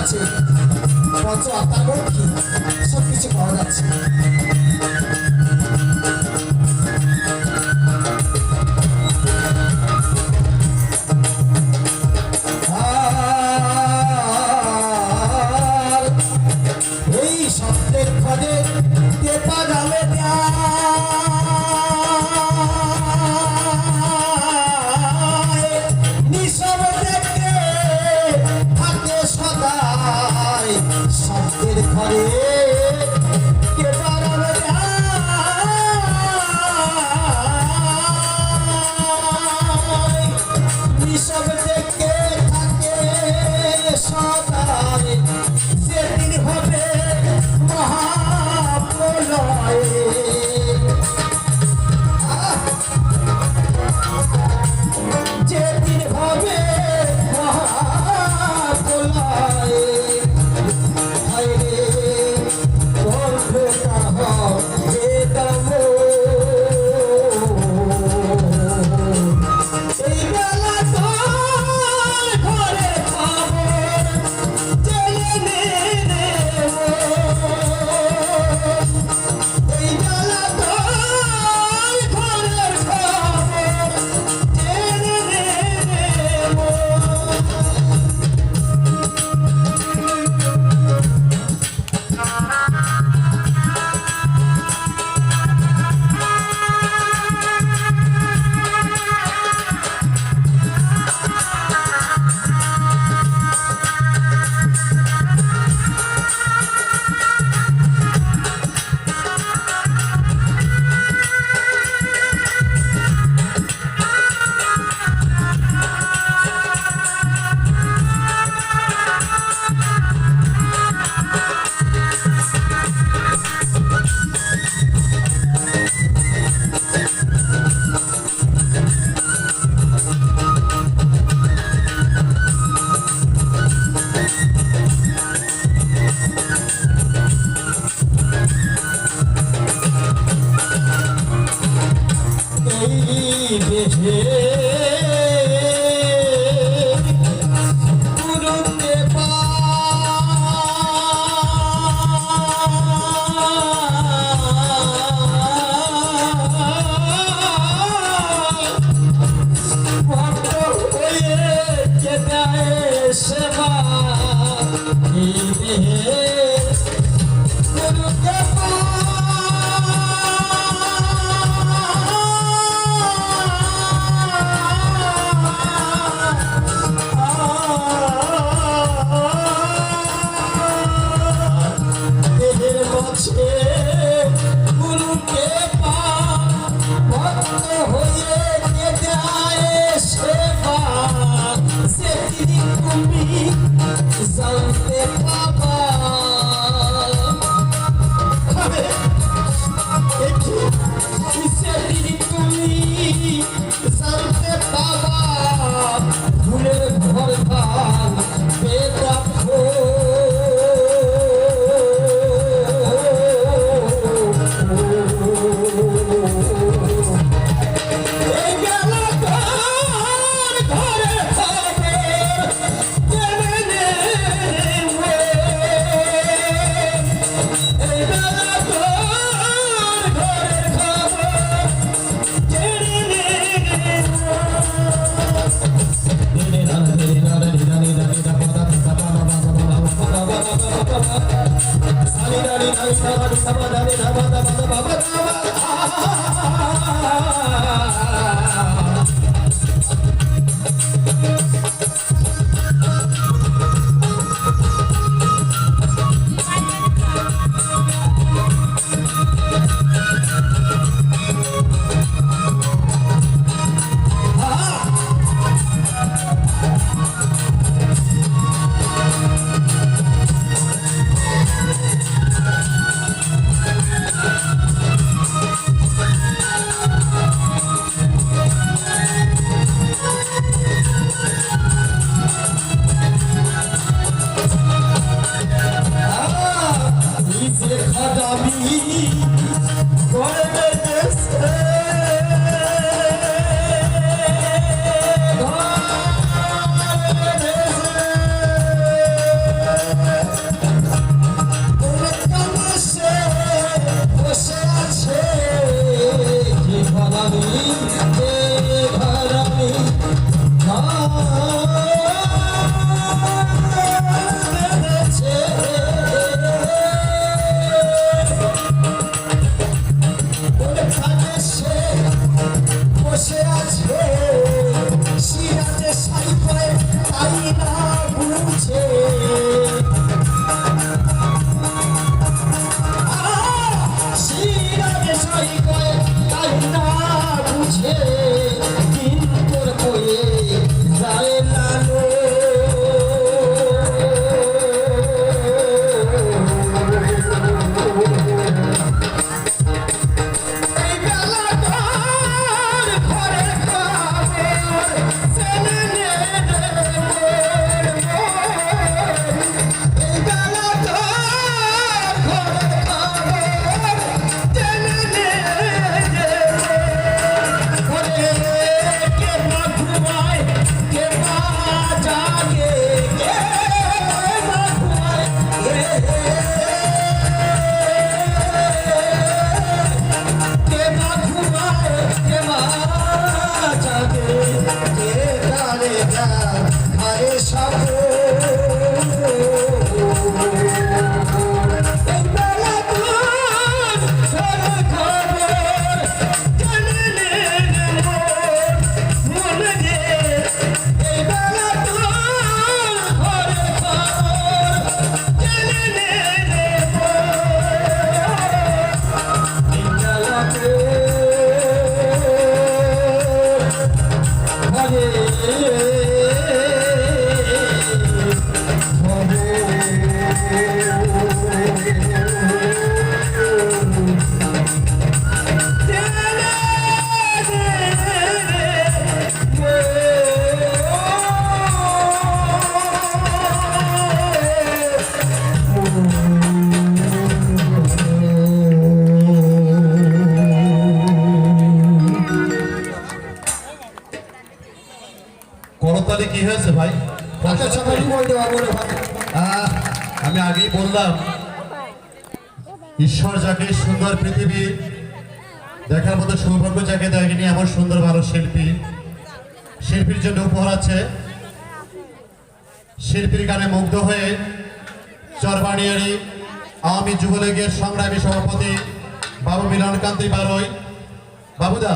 যাচ্ছে। পঞ্চ আত্মার লক্ষ্মী সব কিছু পাওয়া যাচ্ছে। এই শব্দের পদে Chicago. আমি আগেই বললাম, ঈশ্বর যাকে সুন্দর পৃথিবী দেখার মতো সৌভাগ্য যাকে দেখেনি এমন সুন্দর ভালো শিল্পী। শিল্পীর জন্য উপহার আছে। শিল্পীর গানে মুগ্ধ হয়ে চরবানিয়ারি আওয়ামী যুবলীগের সংগ্রামী সভাপতি বাবু মিলনকান্তি বারই। বাবুদা,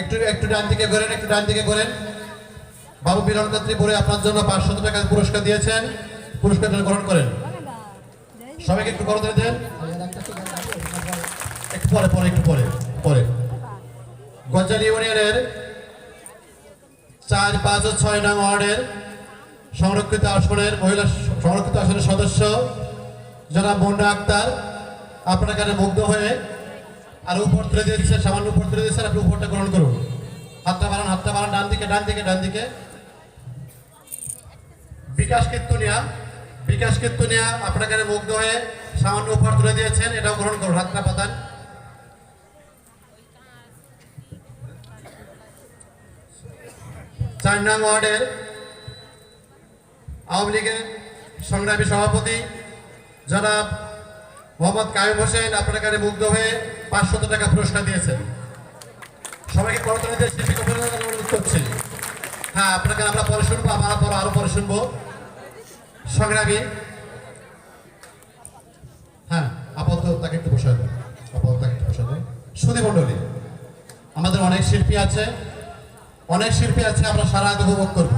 একটু একটু ডান দিকে করেন একটু ডান দিকে করেন বাবু মিলনকান্তি বলে আপনার জন্য পাঁচশত টাকা পুরস্কার দিয়েছেন। পুরস্কার গ্রহণ করেন। সবাইকে একটু করতে দেন। একটু পরে পরে, একটু পরে পরে। গঞ্জালি ইউনিয়নের চার, পাঁচ ও ছয় নং ওয়ার্ডের সংরক্ষিত আসনের মহিলা সংরক্ষিত আসনের সদস্য যারা মুন্না আক্তার আপনার কানে মুগ্ধ হয়ে আর উপর তুলে দিয়ে দিচ্ছেন সামান্য উপর তুলে দিয়েছে আপনি উপরটা গ্রহণ করুন। হাতটা বাড়ান হাতটা বাড়ান, ডান দিকে ডান দিকে ডান দিকে। বিকাশ কীর্তনিয়া বিকাশ কীর্তনিয়া আপনার কাছে মুগ্ধ হয়ে সামান্য উপহার তুলে দিয়েছেন, এটাও গ্রহণ করুন হাতটা পাতান। চার নং ওয়ার্ডের আওয়ামী লীগের সংগ্রামী সভাপতি জনাব মোহাম্মদ কায়েম হোসেন আপনার কাছে মুগ্ধ হয়ে পাঁচশত টাকা পুরস্কার দিয়েছেন। সবাইকে করতলে দিয়ে শিল্পী হ্যাঁ আপনাকে আমরা পরে শুনব, আমরা পরে আরও পরে শুনব। সংগ্রামী। হ্যাঁ আপাতত তাকে একটু বসায় দেয় আপাতত তাকে একটু বসায় দেয় সুদী আমাদের অনেক শিল্পী আছে। অনেক শিল্পী আছে, আমরা সারা আগে উপভোগ করব।